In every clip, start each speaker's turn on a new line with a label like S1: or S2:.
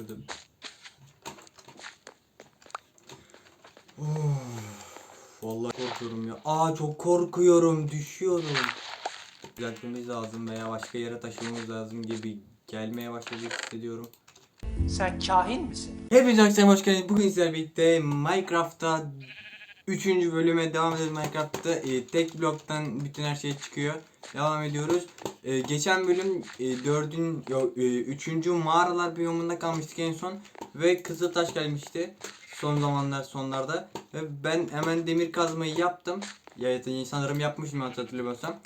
S1: Dedim. Vallahi korkuyorum ya. Aa çok korkuyorum. Düşüyorum. Düzeltmemiz lazım veya başka yere taşımamız lazım gibi gelmeye başladı hissediyorum.
S2: Sen kahin misin?
S1: Hepinize akşam hoş geldiniz. Bugün sizlerle birlikte Minecraft'ta 3. bölüme devam ediyoruz Minecraft'ta. Ee, tek bloktan bütün her şey çıkıyor. Devam ediyoruz. Ee, geçen bölüm e, 4'ün yok 3. mağaralar biyomunda kalmıştık en son ve kızıl taş gelmişti. Son zamanlar sonlarda ve ben hemen demir kazmayı yaptım. Ya sanırım yapmışım hatırlamıyorsam.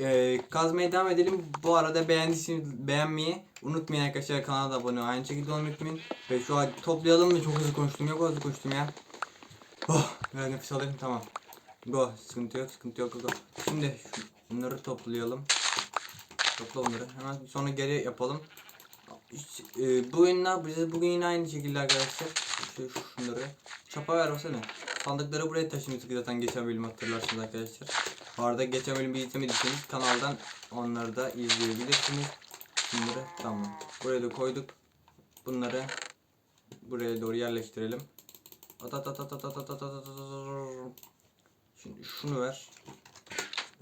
S1: Ee, kazmaya devam edelim. Bu arada beğendiyseniz beğenmeyi unutmayın arkadaşlar. Kanala da abone aynı şekilde olmayı unutmayın. Ve şu an toplayalım da çok hızlı konuştum. Yok hızlı konuştum ya. Oh, nefes alayım tamam. Go. Sıkıntı yok, sıkıntı yok. Şimdi bunları toplayalım. Topla bunları. Hemen sonra geri yapalım. E, bugün ne yapacağız? Bugün yine aynı şekilde arkadaşlar. Şu, şunları. Çapa ver versene. Sandıkları buraya taşımıştık zaten geçen bölüm hatırlarsınız arkadaşlar. Bu arada geçen bölümü izlemediyseniz kanaldan onları da izleyebilirsiniz. Bunları tamam. Buraya da koyduk. Bunları buraya doğru yerleştirelim. Şimdi şunu ver.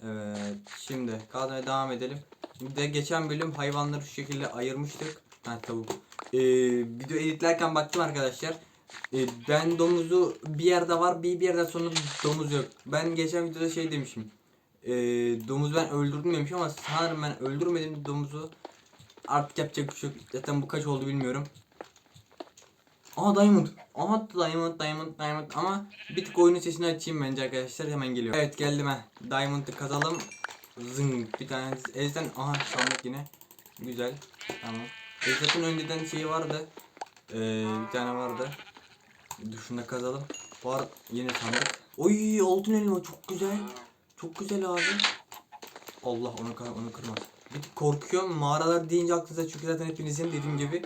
S1: Evet. Şimdi kazmaya devam edelim. De geçen bölüm hayvanları şu şekilde ayırmıştık. Ha tavuk. Ee, video editlerken baktım arkadaşlar. Ee, ben domuzu bir yerde var bir bir yerden sonra domuz yok. Ben geçen videoda şey demişim. Ee, domuz ben öldürdüm demişim ama sanırım ben öldürmedim domuzu. Artık yapacak bir şey yok. Zaten bu kaç oldu bilmiyorum. Aha diamond. Aha diamond diamond diamond ama bir tık oyunun sesini açayım bence arkadaşlar hemen geliyor. Evet geldim ha. Diamond'ı kazalım. Zing bir tane ezden aha sandık yine. Güzel. Tamam. Ezat'ın önceden şeyi vardı. Ee, bir tane vardı. Dur kazalım. Var yine sandık. Oy altın elma çok güzel. Çok güzel abi. Allah onu onu kırma. Bir korkuyorum. Mağaralar deyince aklınıza çünkü zaten hepinizin dediğim gibi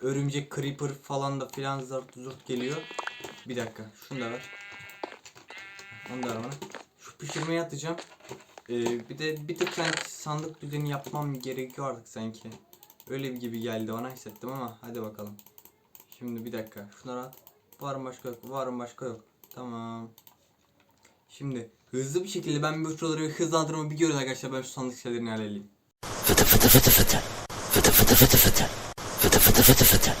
S1: örümcek creeper falan da filan zart zurt geliyor. Bir dakika şunu da ver. Onu da ver bana. Şu pişirmeye atacağım. Ee, bir de bir tık sanki sandık düzeni yapmam gerekiyor artık sanki. Öyle bir gibi geldi bana hissettim ama hadi bakalım. Şimdi bir dakika şunları at. Var mı başka yok? Var mı başka yok? Tamam. Şimdi hızlı bir şekilde ben bu şuraları hızlandırma bir görün arkadaşlar ben şu sandık şeylerini halledeyim.
S3: Fıtı fıtı fıtı. Fıtı fıtı fıtı fıtı. Fıtı fıtı fıtı fıtı.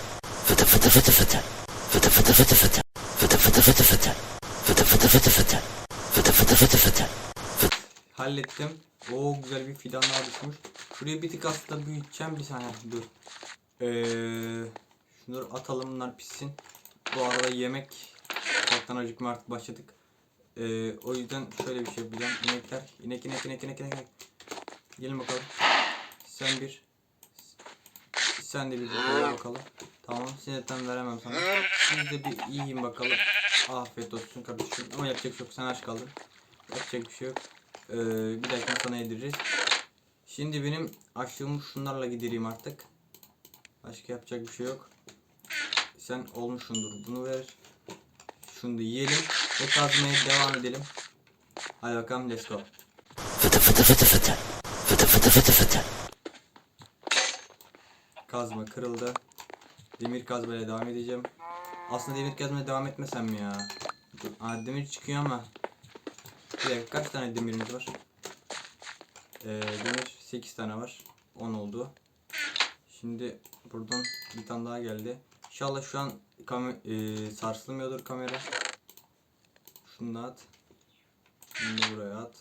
S3: Fıtı fıtı fıtı fıtı. Fıtı fıtı fıtı fıtı. Fıtı fıtı fıtı fıtı. Fıtı fıtı fıtı fıtı. Fıtı fıtı fıtı fıtı.
S1: Hallettim. Oo güzel bir fidan daha düşmüş. Şuraya bir tık aslında büyüteceğim bir saniye dur. Ee, şunları atalım bunlar pişsin. Bu arada yemek ufaktan acıkma artık başladık. Ee, o yüzden şöyle bir şey yapacağım. İnekler, inek inek inek inek inek. Gelin bakalım. Sen bir. Sen de bir bakalım. bakalım. Tamam sinetten veremem sana. Siz de bir yiyin bakalım. Afiyet olsun kardeşim. Ama yapacak bir şey. Sen aç kaldın. Yapacak bir şey yok. Ee, bir dakika sana yediririz. Şimdi benim açlığımı şunlarla gidereyim artık. Başka yapacak bir şey yok. Sen olmuşsundur. Bunu ver. Şunu da yiyelim ve kazmaya devam edelim. Hadi bakalım let's go.
S3: Fıtı fıtı fıtı fıtı. Fıtı fıtı fıtı fıtı.
S1: Kazma kırıldı. Demir kazmaya devam edeceğim. Aslında demir kazmaya devam etmesem mi ya? Aa, demir çıkıyor ama. Bir dakika kaç tane demirimiz var? Ee, demir 8 tane var. 10 oldu. Şimdi buradan bir tane daha geldi. İnşallah şu an kam e, sarsılmıyordur kamera. Şunu da at. Bunu da buraya at.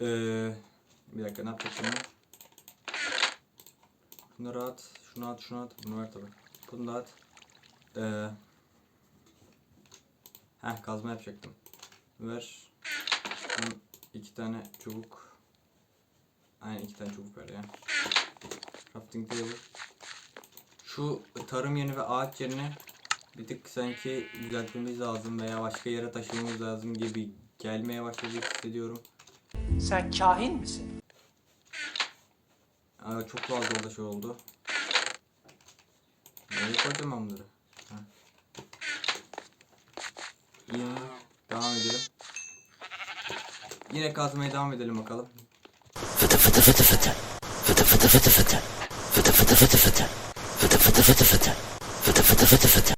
S1: Ee, bir dakika ne yapacaktım ben? Şunları at, şunu at, şunu at. Bunu ver tabi. Bunu da at. Ee, heh kazma yapacaktım. Ver. Şunu iki tane çubuk. Aynen iki tane çubuk ver ya. Crafting table. Şu tarım yeri ve ağaç yerine bir tık sanki düzeltmemiz lazım veya başka yere taşımamız lazım gibi gelmeye başladı hissediyorum.
S2: Sen kahin misin?
S1: Aa, çok fazla orada şey oldu. Nereye koydum ben bunları? Ha. Yine devam edelim. Yine kazmaya devam edelim bakalım.
S3: Fıtı fıtı fıtı fıtı. Fıtı fıtı fıtı fıtı. Fıtı fıtı fıtı fıtı. Fıtı fıtı fıtı fıtı. Fıtı fıtı fıtı fıtı.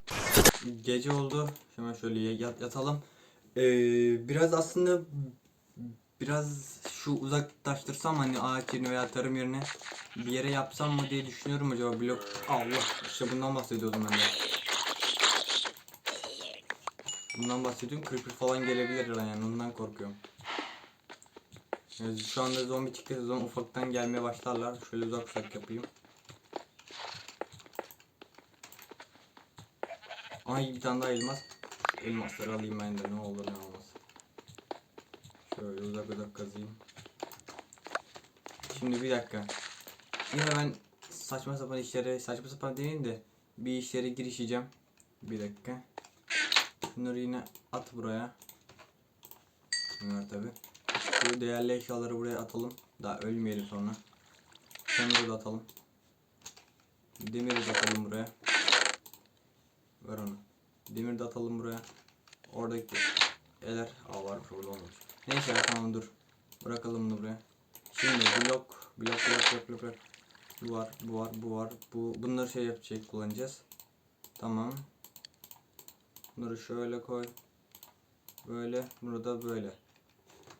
S1: Gece oldu. Hemen şöyle yat, yatalım. Ee, biraz aslında biraz şu uzaklaştırsam hani ağaç yerine veya tarım yerine bir yere yapsam mı diye düşünüyorum acaba blok Allah işte bundan bahsediyordum ben de. Bundan bahsediyorum creeper falan gelebilir yani ondan korkuyorum. Yani şu anda zombi çıktığı zaman ufaktan gelmeye başlarlar. Şöyle uzak uzak yapayım. Ay bir tane daha elmas. Elmasları alayım ben de ne olur ne olmaz. Şöyle uzak uzak kazayım. Şimdi bir dakika. Yine ben saçma sapan işlere, saçma sapan demeyeyim de bir işlere girişeceğim. Bir dakika. Bunları yine at buraya. Bunlar tabi. Şu değerli eşyaları buraya atalım. Daha ölmeyelim sonra. Kömürü de atalım. Demiri de atalım buraya. Ver onu. Demir de atalım buraya. Oradaki eler. Aa varmış orada olmamış. Neyse tamam dur. Bırakalım bunu buraya. Şimdi. Blok blok blok blok. blok. Bu var, bu var, bu var. Bu bunları şey yapacak kullanacağız. Tamam. Bunları şöyle koy. Böyle. Bunu da böyle.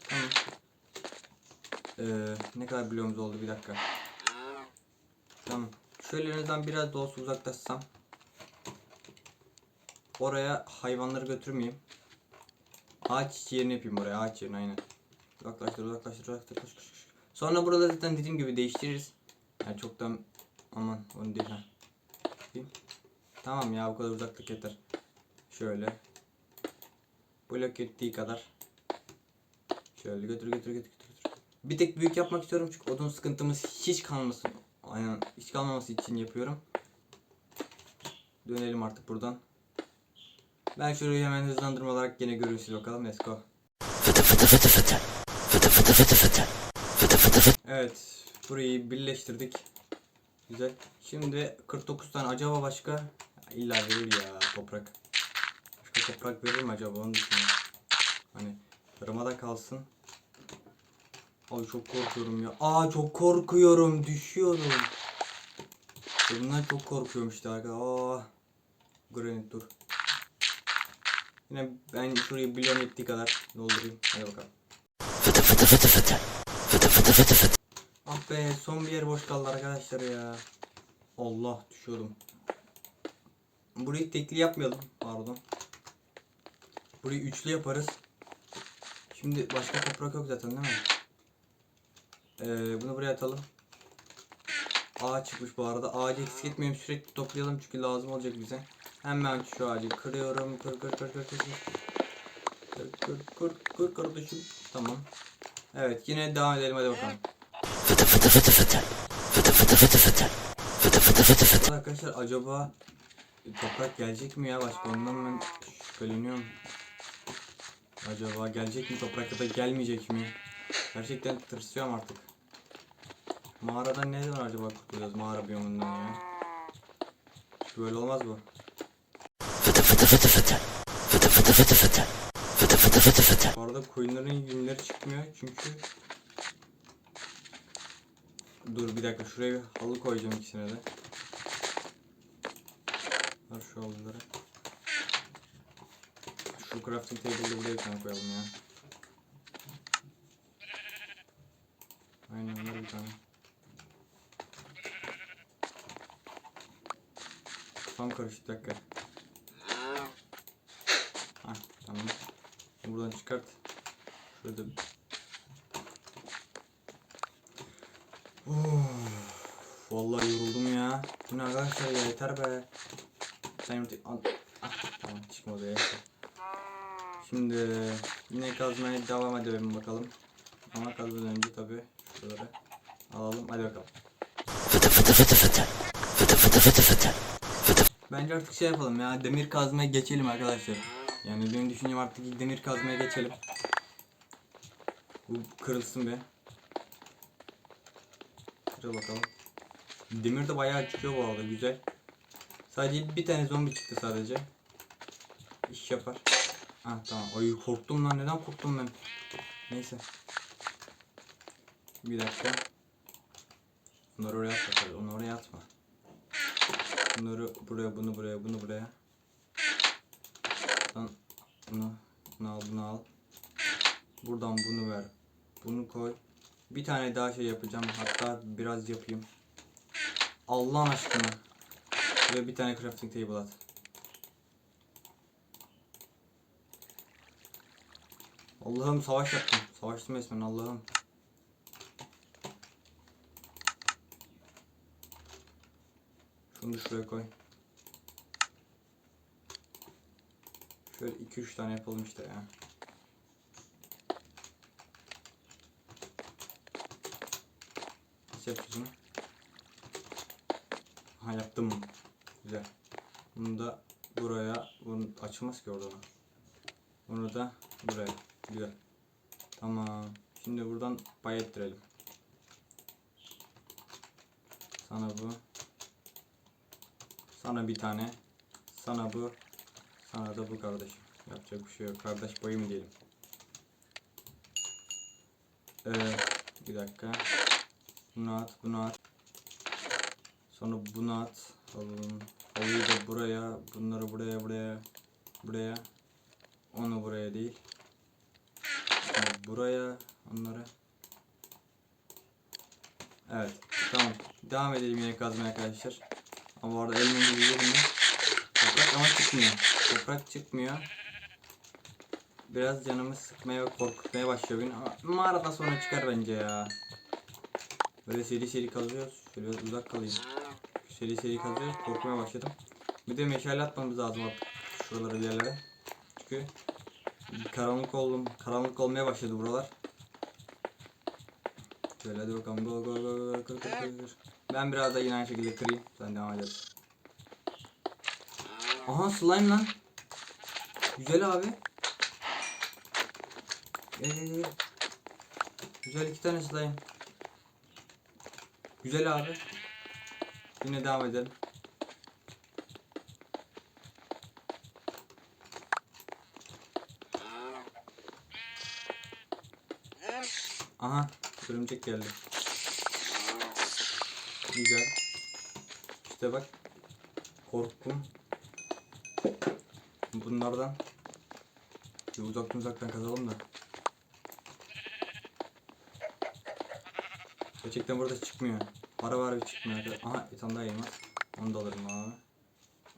S1: Tamam. Ee, ne kadar bloğumuz oldu bir dakika. Tamam. Şöyle en azından biraz da olsa uzaklaşsam. Oraya hayvanları götürmeyeyim. Ağaç yerini yapayım buraya. Ağaç yerini aynen. Uzaklaştır uzaklaştır uzaklaştır. Koş, koş, koş. Sonra burada zaten dediğim gibi değiştiririz. Yani çoktan aman onu değil. Tamam ya bu kadar uzaklık yeter. Şöyle. Blok ettiği kadar. Şöyle götür götür götür götür. Bir tek büyük yapmak istiyorum çünkü odun sıkıntımız hiç kalmasın. Aynen hiç kalmaması için yapıyorum. Dönelim artık buradan. Ben şurayı hemen hızlandırma olarak yine görürsünüz bakalım. Let's go.
S3: Fıtı fıtı fıtı fıtı. Fıtı fıtı fıtı fıtı. Fıtı fıtı fıtı.
S1: Evet. Burayı birleştirdik. Güzel. Şimdi 49 tane acaba başka illa verir ya toprak. Toprak verir mi acaba onu düşünüyorum. Hani tarıma da kalsın. Ay çok korkuyorum ya. Aa çok korkuyorum. Düşüyorum. İşte Bundan çok korkuyorum işte arkadaşlar. Aa. Granit dur. Yine ben şurayı bilon ettiği kadar doldurayım. Hadi bakalım.
S3: Fıtı fıtı fıtı fıtı. Fıtı fıtı fıtı fıtı.
S1: Ah be son bir yer boş kaldı arkadaşlar ya. Allah düşüyordum. Burayı tekli yapmayalım. Pardon. Burayı üçlü yaparız. Şimdi başka toprak yok zaten değil mi? Ee, bunu buraya atalım. Ağaç çıkmış bu arada. Ağacı eksik etmeyelim sürekli toplayalım çünkü lazım olacak bize. Hemen şu ağacı kırıyorum. Kır kır kır kır kır. Kır kır kır kır kardeşim. Tamam. Evet yine devam edelim hadi bakalım.
S3: Fıtı fıtı fıtı fıtı. Fıtı fıtı fıtı fıtı. Fıtı fıtı fıtı fıtı.
S1: Arkadaşlar acaba toprak gelecek mi ya başka ondan ben şüpheleniyorum. Acaba gelecek mi toprak ya da gelmeyecek mi? Gerçekten tırsıyorum artık. Mağaradan ne zaman acaba kurtuluyoruz mağara biyomundan ya? Böyle olmaz bu.
S3: Fıtı fıtı fıtı fıtı. Fıtı fıtı fıtı fıtı. Fıtı fıtı fıtı fıtı.
S1: Bu arada koyunların yünleri çıkmıyor çünkü Dur bir dakika şuraya bir halı koyacağım ikisine de. Ver şu halıları. Şu crafting table'ı buraya bir tane koyalım ya. Aynen ver bir tane. Kafam karıştı dakika. Hah tamam. Buradan çıkart. Şurada Of, vallahi yoruldum ya. Bu ne arkadaşlar ya yeter be. Yumurta al. Ah, tamam çıkmadı ya. Şimdi yine kazmaya devam edelim bakalım. Ama kazmadan önce tabi şuraları alalım. Hadi bakalım.
S3: Fıtı fıtı fıtı fıtı. Fıtı fıtı fıtı fıtı.
S1: Bence artık şey yapalım ya demir kazmaya geçelim arkadaşlar. Yani benim düşüncem artık demir kazmaya geçelim. Bu kırılsın be. Kırıl bakalım. Demir de bayağı çıkıyor bu arada güzel. Sadece bir tane zombi çıktı sadece. İş yapar. Ha tamam. Ay korktum lan neden korktum ben? Neyse. Bir dakika. Onları oraya atma. Onu oraya atma. Bunları buraya, bunu buraya, bunu buraya. Buradan bunu, bunu al, bunu al. Buradan bunu ver. Bunu koy. Bir tane daha şey yapacağım. Hatta biraz yapayım. Allah aşkına. Ve bir tane crafting table at. Allah'ım savaş yaptım. Savaştım resmen Allah'ım. Şunu şuraya koy. Şöyle 2-3 tane yapalım işte ya. Nasıl yapacağız onu? Ha yaptım. Güzel. Bunu da buraya, bunu açılmaz ki oradan. Bunu da buraya. Güzel. Tamam. Şimdi buradan pay ettirelim. Sana bu. Sana bir tane. Sana bu. Sana da bu kardeşim. Yapacak bir şey yok. Kardeş payı mı diyelim. Ee, bir dakika. Bunu at, bunu at. Sonra bunu at. Alalım. Halıyı da buraya, bunları buraya, buraya, buraya. Onu buraya değil. Buraya, onları. Evet, tamam. Devam edelim yine kazmaya arkadaşlar. Ama bu arada elmamızı yiyelim mi? Toprak ama çıkmıyor. Toprak çıkmıyor. Biraz canımı sıkmaya ve korkutmaya başlıyor beni ama mağaradan sonra çıkar bence ya. Böyle seri seri kazıyoruz. Şöyle uzak kalayım. Seri seri kazıyoruz. Korkmaya başladım. Bir de meşale atmamız lazım artık. Şuralara bir yerlere. Çünkü karanlık oldum. Karanlık olmaya başladı buralar. Şöyle hadi bakalım. Go go go go kır kır kır. Ben biraz da yine aynı şekilde kırayım. Sen devam ederiz. Aha slime lan. Güzel abi. Gel gel. Güzel iki tane slime. Güzel abi. Yine devam edelim. Aha, örümcek geldi. Güzel. İşte bak. Korkum. Bunlardan bir uzaktan uzaktan kazalım da. Gerçekten burada çıkmıyor. Para var bir çıkmıyor. Aha bir tane daha elmas. Onu da alırım abi.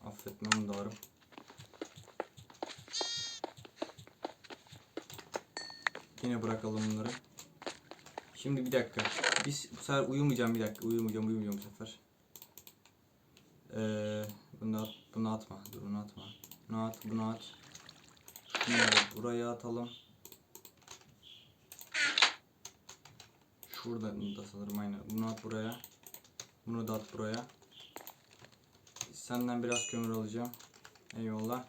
S1: Affetme onu da alırım. Yine bırakalım bunları. Şimdi bir dakika. Biz bu sefer uyumayacağım bir dakika. Uyumayacağım uyumayacağım bu sefer. Ee, bunu, at, bunu atma. Dur bunu atma. Bunu at bunu at. Bunları buraya atalım. Şuradan da sanırım aynen. Bunu at buraya. Bunu da at buraya. Senden biraz kömür alacağım. Eyvallah.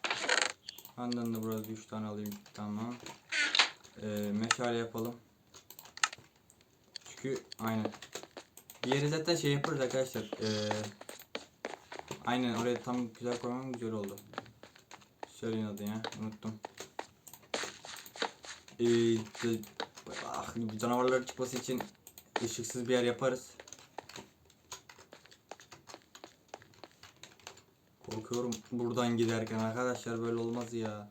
S1: Benden de biraz 3 tane alayım. Tamam. Ee, meşale yapalım. Çünkü aynen. Yere zaten şey yaparız arkadaşlar. Ee, aynen oraya tam güzel koymam güzel oldu. Söyleyin adı ya. Unuttum. Ee, de- ah, canavarlar çıkması için ışıksız bir yer yaparız. Korkuyorum buradan giderken arkadaşlar böyle olmaz ya.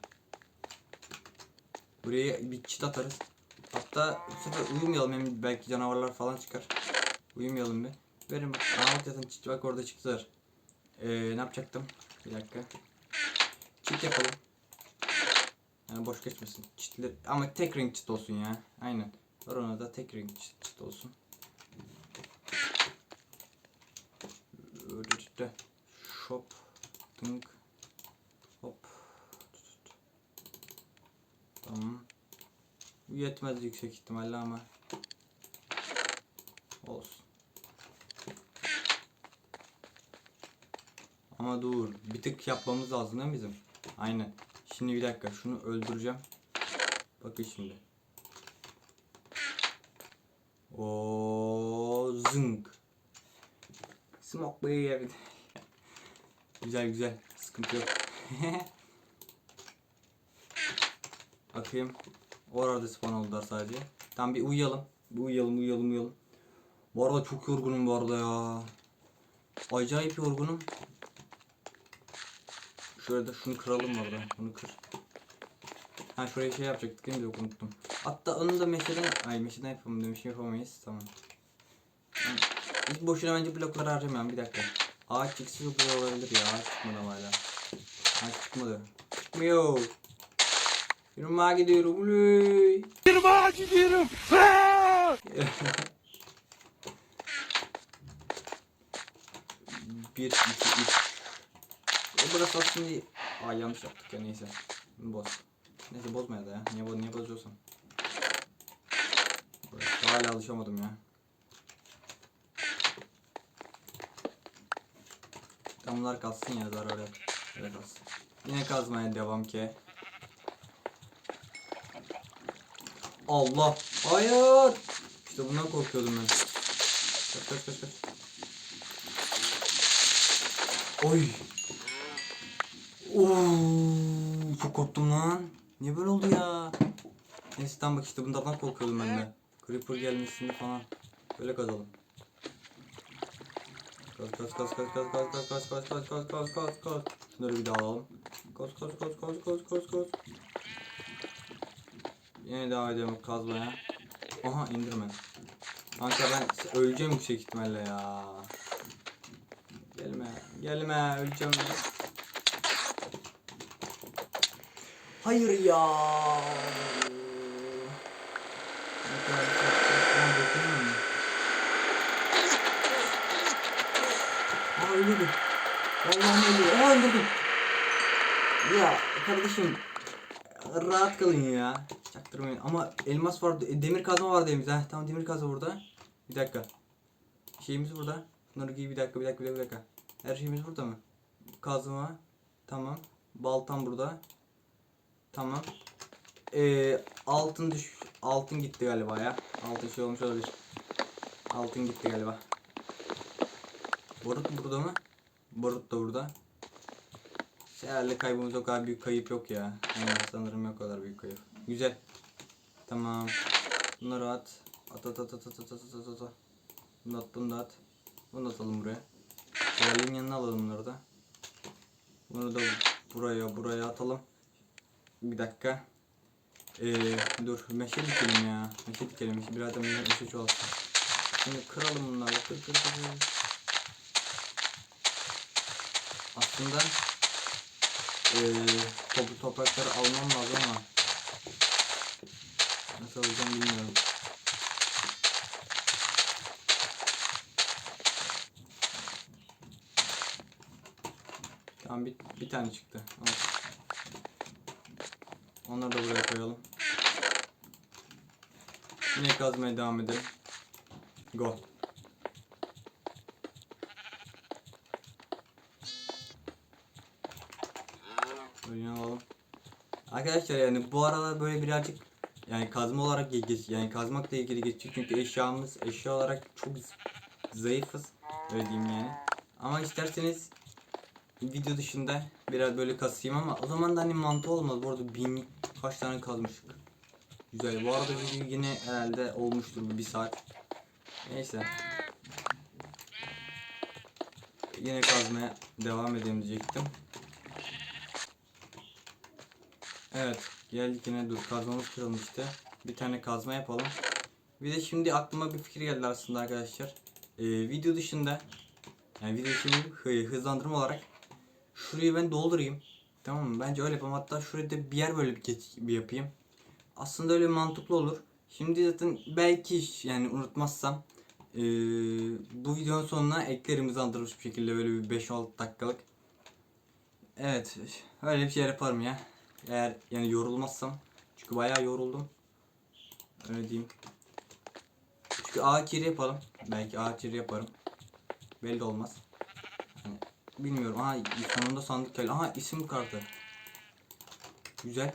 S1: Buraya bir çit atarız. Hatta bu uyumayalım hem belki canavarlar falan çıkar. Uyumayalım bir. Verin bak. Aa bak zaten çit bak orada çıktılar. Ee, ne yapacaktım? Bir dakika. Çit yapalım. Yani boş geçmesin. Çitler ama tek renk çit olsun ya. Aynen. Var ona da tek renk çit, çit olsun. Öyle Shop. Dink. Hop. Tamam. Bu yetmez yüksek ihtimalle ama. Olsun. Ama dur. Bir tık yapmamız lazım değil mi bizim? Aynen. Şimdi bir dakika şunu öldüreceğim. Bakın şimdi. O zınk. Smoke bir Güzel güzel. Sıkıntı yok. Bakayım. Orada spawn oldular sadece. Tamam bir uyuyalım. Bir uyuyalım uyuyalım uyuyalım. Bu arada çok yorgunum bu arada ya. Acayip yorgunum. Şurada şunu kıralım orada. Bunu kır. Ha şuraya şey yapacaktık değil mi? Yok unuttum. Hatta onu da meşeden... Ay meşeden yapalım demişim yapamayız. Tamam. Yani hiç boşuna bence blokları harcamayalım. Bir dakika. Ağaç çıksa çok güzel olabilir ya. Ağaç çıkmadı hala. Ağaç çıkmadı. Çıkmıyor. Yürüme gidiyorum. Uley.
S4: Gidiyorum.
S1: Bir, iki, üç. E burası aslında... Aa yanlış yaptık ya neyse. Boz. Neyse bozmaya da ya. Niye, bo niye bozuyorsun? Burası hala alışamadım ya. Damlar kalsın ya zarar yok. Kalsın. Yine kazmaya devam ki. Allah! Hayır! İşte bundan korkuyordum ben. Kaç kaç kaç kaç. Oy. Oo, çok korktum lan. Niye böyle oldu ya? Neyse tamam bak işte bundan korkuyordum ben de. Creeper gelmesini falan. Böyle kazalım. Kaz kaz kaz kaz kaz kaz kaz kaz kaz kaz kaz kaz kaz kaz. Şunları bir daha alalım. Kaz kaz kaz kaz kaz kaz kaz. Yine devam edelim kazmaya. Aha indirme. Kanka ben öleceğim yüksek ihtimalle ya. Gelme, gelme, öleceğim. Hayır ya. Aa, öldürdüm. Vallahi öldürdüm. Aa öldürdüm. Ya kardeşim rahat kalın ya. Çaktırmayın. Ama elmas var, e, demir kazma var elimizde. Heh, tamam demir kazma burada. Bir dakika. Şeyimiz burada. Bunları giy bir dakika bir dakika bir dakika. Her şeyimiz burada mı? Kazma. Tamam. Baltam burada. Tamam. Ee, altın düş altın gitti galiba ya. Altın şey olmuş olabilir. Altın gitti galiba. Barut burada mı? Barut da burada. Herhalde kaybımız o kadar büyük kayıp yok ya. Yani sanırım yok kadar büyük kayıp. Güzel. Tamam. Bunları at. At at at at at at at at at at. Bunu at bunu da at. Bunu da atalım buraya. Diğerlerinin yanına alalım bunları da. Bunu da buraya buraya atalım. Bir dakika. Ee, dur meşe dikelim ya. Meşe dikelim. Meşe, biraz da meşe çoğalsın. Şimdi kıralım bunları. Kır kır kır. kır. Aslında ee, top, toprakları almam lazım ama nasıl alacağım bilmiyorum. Tamam bir, bir tane çıktı. Onları da buraya koyalım. Yine kazmaya devam edelim. Go. Oyunu alalım. Arkadaşlar yani bu aralar böyle birazcık yani kazma olarak ge- geç yani kazmakla ilgili geçiyor çünkü eşyamız eşya olarak çok zayıfız öyle diyeyim yani. Ama isterseniz video dışında biraz böyle kasayım ama o zaman da hani mantı olmaz. Bu arada bin kaç tane kazmıştık. Güzel. Bu arada video yine herhalde olmuştur bir, saat. Neyse. Yine kazmaya devam edeyim diyecektim. Evet. Geldik yine dur kazmamız kırılmıştı. Bir tane kazma yapalım. Bir de şimdi aklıma bir fikir geldi aslında arkadaşlar. Ee, video dışında yani video şimdi hı- hızlandırma olarak şurayı ben doldurayım. Tamam mı? Bence öyle yapalım. Hatta şuraya da bir yer böyle bir, bir yapayım. Aslında öyle mantıklı olur. Şimdi zaten belki yani unutmazsam ee, bu videonun sonuna eklerim hızlandırılmış bir şekilde böyle bir 5-6 dakikalık. Evet öyle bir şey yaparım ya. Eğer yani yorulmazsam. Çünkü bayağı yoruldum. Öyle diyeyim. Çünkü ağaç yeri yapalım. Belki ağaç yeri yaparım. Belli olmaz. Hani bilmiyorum. Aha sonunda sandık geldi. Aha isim kartı. Güzel.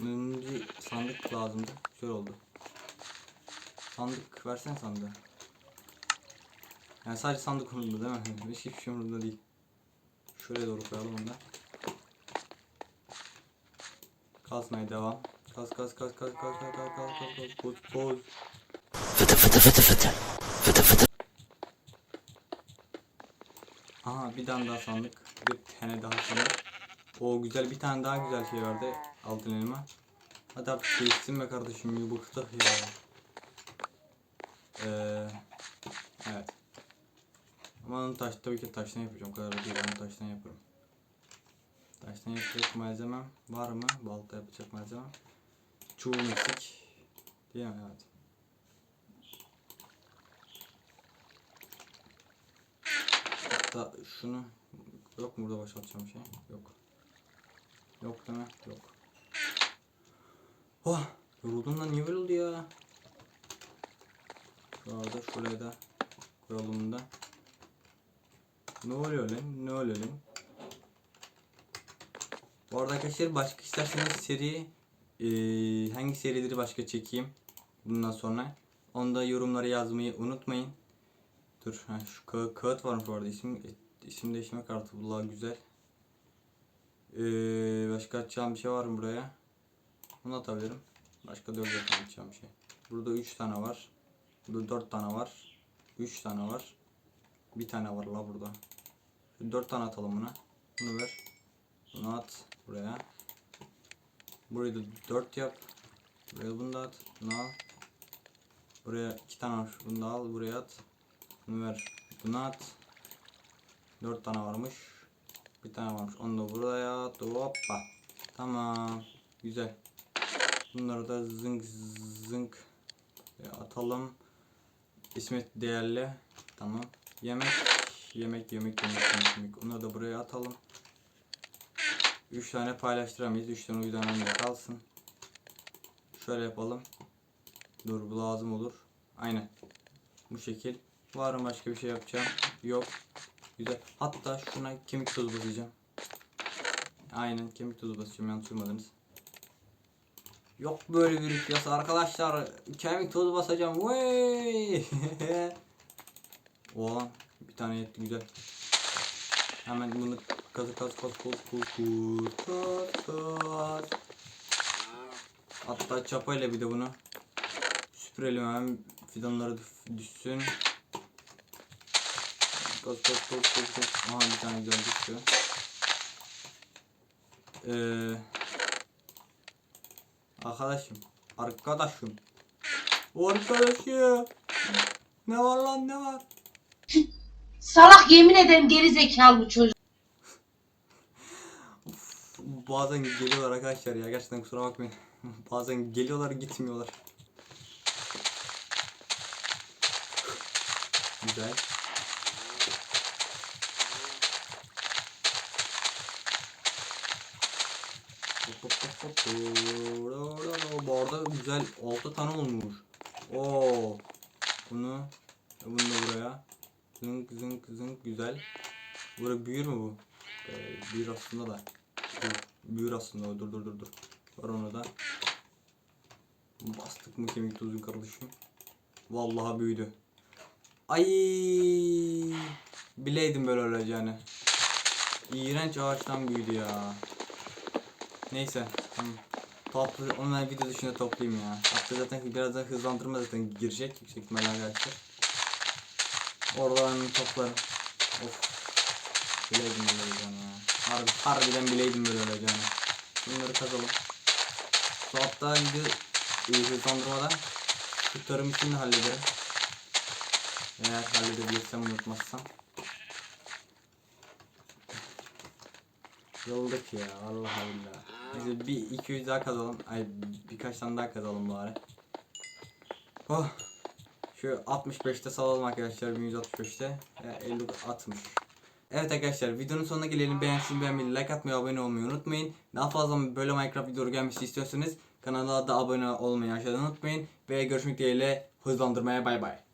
S1: Önce sandık lazımdı. Şöyle oldu. Sandık versene sandığı. Yani sadece sandık umurumda değil mi? Hiç hiçbir şey umurumda değil. Şöyle doğru koyalım onu da. Kazmaya devam. Kaz kaz kaz kaz kaz kaz kaz kaz kaz kaz koz koz.
S3: Fıtı fıtı fıtı fıtı. Fıtı fıtı
S1: Ha bir tane daha sandık. Bir tane daha sandık. O güzel bir tane daha güzel şey vardı. Altın elma. Hadi artık değişsin be kardeşim bıktık ya. Ee, evet. Ama onu taş tabii ki taştan yapacağım. O kadar da değil onu taştan yaparım. Taştan yapacak malzemem var mı? Balta yapacak malzemem. Çubuğum eksik. Değil mi? Evet. Hatta şunu yok mu burada boşaltacağım şey? Yok. Yok değil mi? Yok. Oh! Yoruldum lan niye böyle oldu ya? Şu arada şuraya da koyalım da. Ne oluyor lan? Ne oluyor lan? Bu arada arkadaşlar başka isterseniz seri eee, hangi serileri başka çekeyim bundan sonra onu da yorumlara yazmayı unutmayın. Dur ha, şu ka- kağıt varmış bu arada isim isim değiştirme kartı bunlar güzel. Eee, başka atacağım bir şey var mı buraya? Bunu atabilirim. Başka da yok zaten atacağım bir şey. Burada 3 tane var. Burada 4 tane var. 3 tane var. Bir tane var la burada. 4 tane atalım buna. Bunu ver. Bunu at buraya. Burayı da 4 yap. Buraya bunu da at. Bunu al. Buraya 2 tane var. Bunu da al. Buraya at. Bunu ver. Bunu at. 4 tane varmış. Bir tane varmış. Onu da buraya at. Hoppa. Tamam. Güzel. Bunları da zınk zınk e, atalım. İsmet değerli. Tamam. Yemek. Yemek yemek yemek yemek yemek. Onları da buraya atalım. 3 tane paylaştıramayız. 3 tane uydan önde kalsın. Şöyle yapalım. Dur bu lazım olur. Aynen. Bu şekil. Var mı başka bir şey yapacağım? Yok. Güzel. Hatta şuna kemik tozu basacağım. Aynen kemik tozu basacağım. Yanlış duymadınız. Yok böyle bir piyasa arkadaşlar. Kemik tozu basacağım. Vay! Oğlan bir tane yetti güzel. Hemen bunu kazı kaz kaz kaz kaz kaz. Hatta çapayla bir de bunu süpürelim hemen fidanları düş- düşsün. Kaz kaz kaz kaz kaz. Aha bir tane güzel düştü. Ee, arkadaşım. Arkadaşım. Arkadaşım. Ne var lan ne var?
S4: Salak yemin ederim geri zekalı çocuk.
S1: Bazen geliyorlar arkadaşlar ya gerçekten kusura bakmayın. Bazen geliyorlar gitmiyorlar. Güzel. Bu arada güzel 6 tane olmuş. Oo. Bunu bunu da buraya. Zınk zınk zınk güzel. Burada büyür mü bu? Ee, büyür aslında da. Dur, büyür aslında o. Dur dur dur dur. Var onu da. Bastık mı kemik tozu kardeşim? Vallahi büyüdü. Ay bileydim böyle olacağını. İğrenç ağaçtan büyüdü ya. Neyse. Hı. Toplu, onu ben video dışında toplayayım ya. Hatta zaten birazdan hızlandırma zaten girecek yüksek ihtimalle arkadaşlar. Oradan toplarım. Of. Bileydim böyle olacağını. Harbi, harbiden bileydim böyle olacağını. Bunları kazalım. Şu hatta video e, hızlandırmadan şu tarım işini de hallederim. Eğer halledebilirsem unutmazsam. Yolduk ya Allah Allah. Neyse bir iki yüz daha kazalım. Ay birkaç tane daha kazalım bari. Oh. Şu 65'te salalım arkadaşlar 1165'te. Ya 50 60. Evet arkadaşlar videonun sonuna gelelim. Beğensin beğenmeyi, like atmayı, abone olmayı unutmayın. Daha fazla böyle Minecraft videoları gelmesi istiyorsanız kanala da abone olmayı aşağıdan unutmayın. Ve görüşmek dileğiyle hızlandırmaya bay bay.